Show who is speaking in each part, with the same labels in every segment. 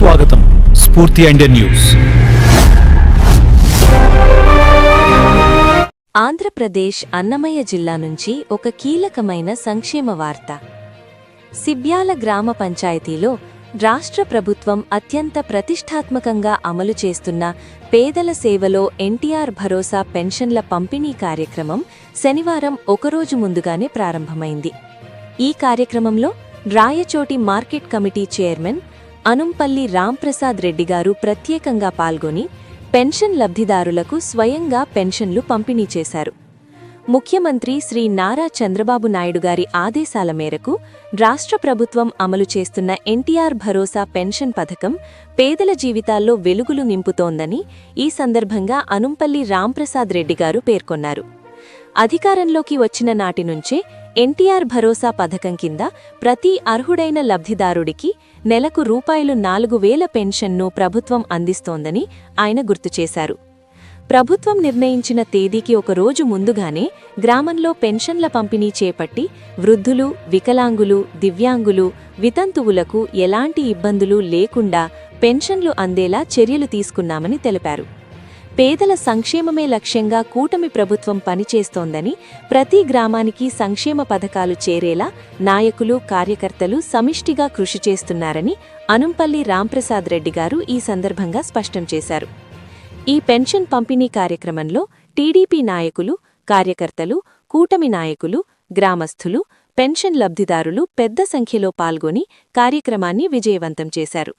Speaker 1: స్వాగతం స్ఫూర్తి and news.
Speaker 2: Andhra Pradesh Annamayya జిల్లా నుంచి ఒక కీలకమైన సంక్షేమ వార్త. సిబ్యాల గ్రామ పంచాయతీలో రాష్ట్ర ప్రభుత్వం అత్యంత ప్రతిష్టాత్మకంగా అమలు చేస్తున్న పేదల సేవలో ఎన్టీఆర్ భరోసా పెన్షన్ల పంపిణీ కార్యక్రమం శనివారం ఒకరోజు ముందుగానే ప్రారంభమైంది. ఈ కార్యక్రమంలో Rayachoti market committee chairman Anumpalli Ramprasad Reddy గారు ప్రత్యేకంగా పాల్గొని పెన్షన్ లబ్ధిదారులకు స్వయంగా పెన్షన్లు పంపిణీ చేశారు. ముఖ్యమంత్రి శ్రీ నారా చంద్రబాబు నాయుడు గారి ఆదేశాల మేరకు రాష్ట్ర ప్రభుత్వం అమలు చేస్తున్న ఎన్టీఆర్ భరోసా పెన్షన్ పథకం పేదల జీవితాల్లో వెలుగులు నింపుతోందని ఈ సందర్భంగా అనుంపల్లి రాంప్రసాద్ రెడ్డి గారు పేర్కొన్నారు. అధికారంలోకి వచ్చిన నాటి నుంచే ఎన్టీఆర్ భరోసా పథకం కింద ప్రతి అర్హుడైన లబ్ధిదారుడికి నెలకు రూపాయలు నాలుగు వేల పెన్షన్ను ప్రభుత్వం అందిస్తోందని ఆయన గుర్తు చేశారు. ప్రభుత్వం నిర్ణయించిన తేదీకి ఒక రోజు ముందుగానే గ్రామంలో పెన్షన్ల పంపిణీ చేపట్టి వృద్ధులు వికలాంగులు దివ్యాంగులు వితంతువులకు ఎలాంటి ఇబ్బందులు లేకుండా పెన్షన్లు అందేలా చర్యలు తీసుకున్నామని తెలిపారు. పేదల సంక్షేమమే లక్ష్యంగా కూటమి ప్రభుత్వం పనిచేస్తోందని ప్రతి గ్రామానికి సంక్షేమ పథకాలు చేరేలా నాయకులు కార్యకర్తలు సమిష్టిగా కృషి చేస్తున్నారని అనుంపల్లి రాంప్రసాద్ రెడ్డి గారు ఈ సందర్భంగా స్పష్టం చేశారు. ఈ పెన్షన్ పంపిణీ కార్యక్రమంలో టీడీపీ నాయకులు కార్యకర్తలు కూటమి నాయకులు గ్రామస్థులు పెన్షన్ లబ్ధిదారులు పెద్ద సంఖ్యలో పాల్గొని కార్యక్రమాన్ని విజయవంతం చేశారు.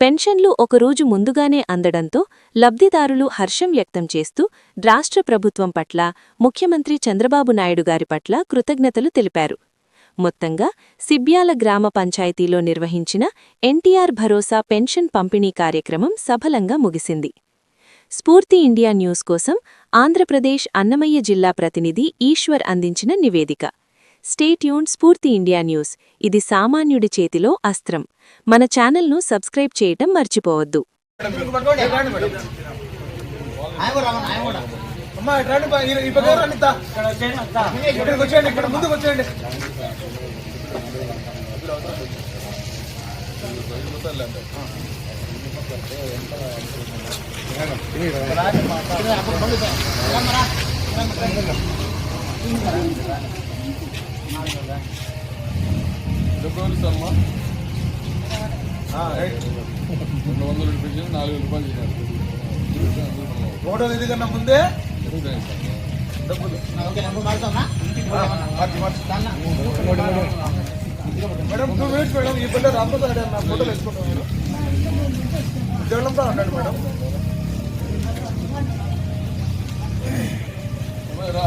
Speaker 2: పెన్షన్లు ఒకరోజు ముందుగానే అందడంతో లబ్ధిదారులు హర్షం వ్యక్తం చేస్తూ రాష్ట్ర ప్రభుత్వం పట్ల ముఖ్యమంత్రి చంద్రబాబు నాయుడు గారి పట్ల కృతజ్ఞతలు తెలిపారు. మొత్తంగా సిబ్యాల గ్రామ పంచాయతీలో నిర్వహించిన ఎన్టీఆర్ భరోసా పెన్షన్ పంపిణీ కార్యక్రమం సఫలంగా ముగిసింది. స్ఫూర్తి ఇండియా న్యూస్ కోసం ఆంధ్రప్రదేశ్ అన్నమయ్య జిల్లా ప్రతినిధి ఈశ్వర్ అందించిన నివేదిక. స్టేట్యూన్ స్ఫూర్తి ఇండియా న్యూస్ ఇది సామాన్యుడి చేతిలో అస్త్రం. మన ఛానల్ను సబ్స్క్రైబ్ చేయటం మర్చిపోవద్దు.
Speaker 3: అమ్మా రండి ఈ- పక్క రండి ఇక్కడికి వచ్చేయండి ఇక్కడ ముందుకు వచ్చేయండి ఆ, రైట్.
Speaker 4: రెండు వందలు పెంచారు నాలుగు రూపాయలు చేశారు
Speaker 3: ఒకటో తేదీ కన్నా ముందే? డబ్బులు మేడం టూ మినిట్స్ మేడం. ఈ పిల్లలు రామప్రసాద్ నా ఫోటోలు వేసుకుంటాం మీరు. ఉద్యోగంతో అన్నాడు మేడం.
Speaker 4: రా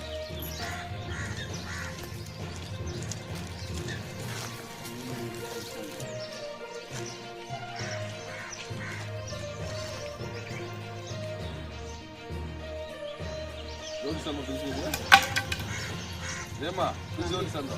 Speaker 4: చూస్తాము పిలిచి ఏమా పిలిచి చూస్తాను